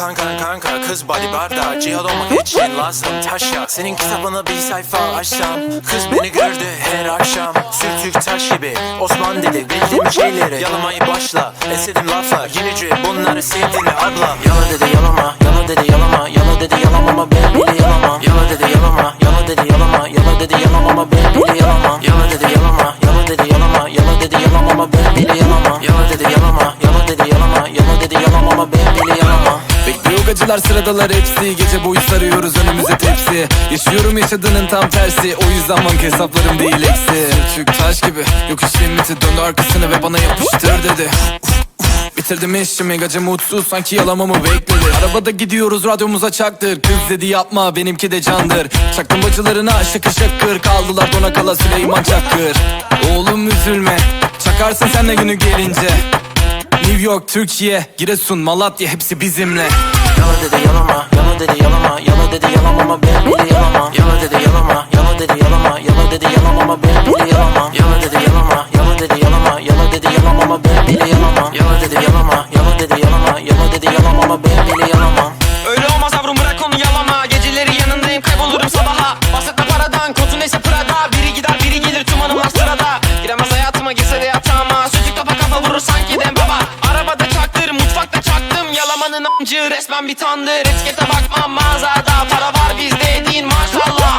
kanka kanka. Kız body barda Cihad olmak için lazım taş ya Senin kitabını bir sayfa açsam Kız beni gördü her akşam. Sürtük taş gibi Osman dedi bildiğim şeyleri. Yalamayı başla Esedim laflar Yenici. Bunları sevdiğini abla? Yala Gacılar sıradalar hepsi. Gece boyu sarıyoruz önümüze tepsi. Yaşıyorum yaşadığının tam tersi. O yüzden banka hesaplarım değil eksi. Sürtük taş gibi yokuş limiti Döndü arkasını ve bana yapıştır dedi. Bitirdim işimi gacı mutsuz sanki yalamamı bekledi. Arabada gidiyoruz radyomuza çaktır. Kız dedi yapma benimki de candır. Çaktım bacılarına şakır şakır. Kaldılar dona kala Süleyman Çakır. Oğlum üzülme Çakarsın sen de günü gelince. New York, Türkiye, Giresun, Malatya hepsi bizimle Yala dedi yalama, yala dedi yalama, yala dedi yalamama ben bile yalamam. Yala dedi yalama, yala dedi yalama, yala dedi yalamama ben bile yalamam. Yala dedi yalama, yala dedi yalama, yala dedi yalamama ben bile yalamam. Yala dedi yalama, yala dedi yalama, yala dedi yalamama ben bile yalamam. Öyle olmaz yavrum bırak onu yalama Geceleri yanındayım kaybolurum sabaha Bahsetme paradan kotu neyse Prada Biri gider biri gelir tüm hanımlar sırada Giremez hayatıma girse de yatağıma Sütük topa kafa vurur sanki dem Yalamanın amcı resmen bir tandır. Etikete bakmam mağazada Para var bizde değil maşallah